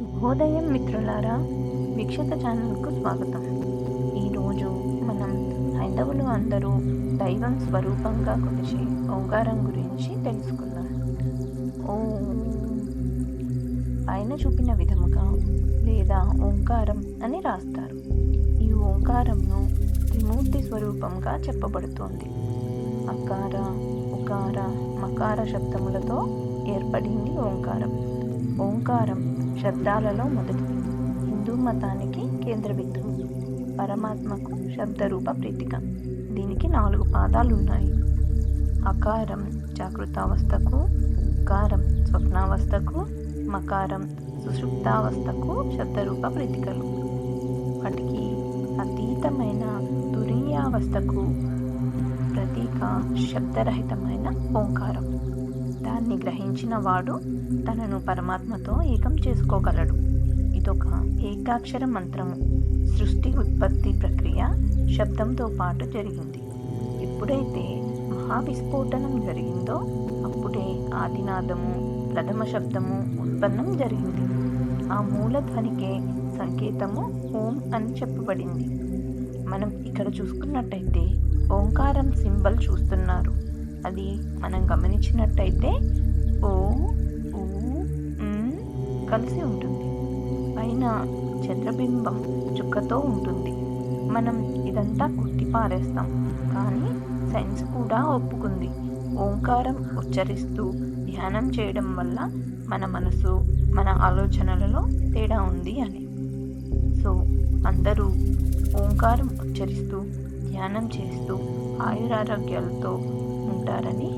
శుభోదయం మిత్రులారా వీక్షత ఛానల్కు స్వాగతం. ఈరోజు మనం హైందవులు అందరూ దైవం స్వరూపంగా కొలిచే ఓంకారం గురించి తెలుసుకుందాం. ఓం. పైన చూపిన విధముగా లేదా ఓంకారం అని రాస్తారు. ఈ ఓంకారంను త్రిమూర్తి స్వరూపంగా చెప్పబడుతోంది. అకార ఉకార మకార శబ్దములతో ఏర్పడింది ఓంకారం. ఓంకారం శబ్దాలలో మొదటిది హిందూ మతానికి కేంద్ర బిందువు పరమాత్మకు శబ్దరూప ప్రీతిక. దీనికి నాలుగు పాదాలు ఉన్నాయి అకారం జాగృతావస్థకు ఉకారం స్వప్నావస్థకు మకారం సుషుప్తావస్థకు శబ్దరూప ప్రతీకలు. వాటికి అతీతమైన తురీయావస్థకు ప్రతీక శబ్దరహితమైన ఓంకారం. దాన్ని గ్రహించిన వాడు తనను పరమాత్మతో ఏకం చేసుకోగలడు. ఇదొక ఏకాక్షర మంత్రము. సృష్టి ఉత్పత్తి ప్రక్రియ శబ్దంతో పాటు జరిగింది. ఎప్పుడైతే మహావిస్ఫోటనం జరిగిందో అప్పుడే ఆదినాదము ప్రథమ శబ్దము ఉత్పన్నం జరిగింది. ఆ మూలధ్వనికే సంకేతము ఓం అని చెప్పబడింది. మనం ఇక్కడ చూసుకున్నట్టయితే ఓంకారం సింబల్ చూస్తున్నారు అది మనం గమనించినట్టయితే ఓ ఊ కలిసి ఉంటుంది. పైన చంద్రబింబం చుక్కతో ఉంటుంది. మనం ఇదంతా కుట్టి పారేస్తాం. కానీ సైన్స్ కూడా ఒప్పుకుంది. ఓంకారం ఉచ్చరిస్తూ ధ్యానం చేయడం వల్ల మన మనసు మన ఆలోచనలలో తేడా ఉంది అని. సో అందరూ ఓంకారం ఉచ్చరిస్తూ ధ్యానం చేస్తూ ఆయురారోగ్యాలతో ఉంటారని